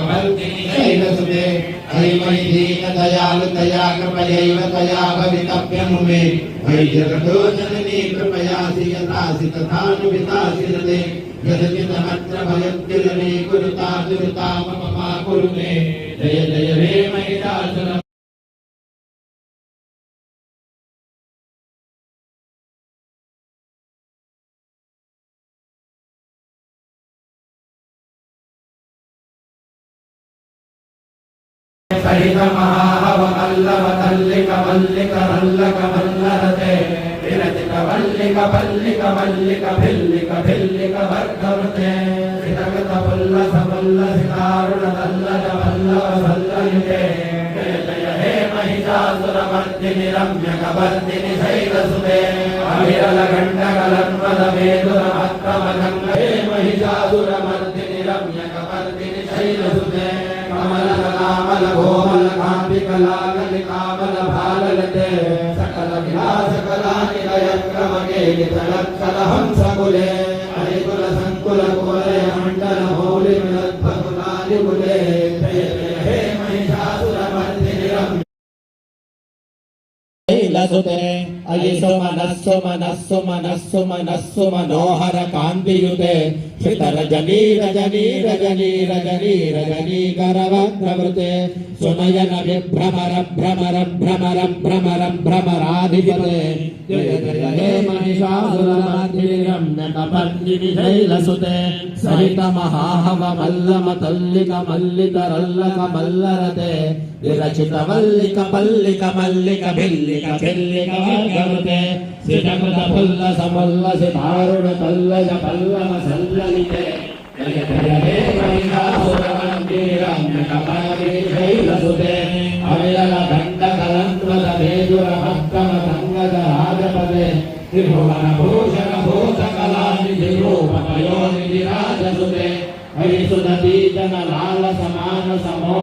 कमलतिलसुते हरिमैधीन दयालुतया कृपयैव तया भवितव्यमुमे वैजरथोजननी कृपयासि यथासि तथानुवितासि हृदे यदकितमत्र भयत्तिरमे कुरुता दुरिता मम मा कुरु मे। जय जय रे महिषासुरम्। సహిత మహాహవ కల్లవ తల్లిక మల్లిక మల్లక మల్లరతే విరచిత వల్లిక పల్లిక మల్లిక భిల్లిక భిల్లిక వర్గవృతే సితగత పుల్ల సపుల్ల సితారుణ తల్లజ వల్లవ సల్లయుతే మహిషాసురమర్దిని జయ హే మహిషాసుర మర్దిని రమ్య కవర్దిని శైలసుతే అవిరల గండ కలన్మద వేదుర కాంతి కళాకలి కామల శైలసుతే అయి సుమనస్సు మనస్సు మనస్సు మనస్సు మనోహర కాంతియుతే శ్రిత రజనీ రజనీ రజనీ రజనీ రజనీ కరవగ్రవృతే సునయన విభ్రమర భ్రమర భ్రమర భ్రమర భ్రమరాధిపతే జయ జయ హే మహిషాసురమర్దిని నటపర్దిని సహిత మహాహవ మల్లమ తల్లిక మల్లిక రల్లక మల్లరతే విరచిత వల్లిక పల్లిక మల్లిక భిల్లిక భిల్లిక వర్గవతే సిటకృత పుల్ల సమల్ల సితారుణ తల్లజ పల్లవ సల్లలితే జయ శైలసుతే దండ కలంత్వద వేదుర భక్తమ సంగద రాజపదే త్రిభువన భూషణ భూత కళానిధి రాజసుతే లాల సమాన సమో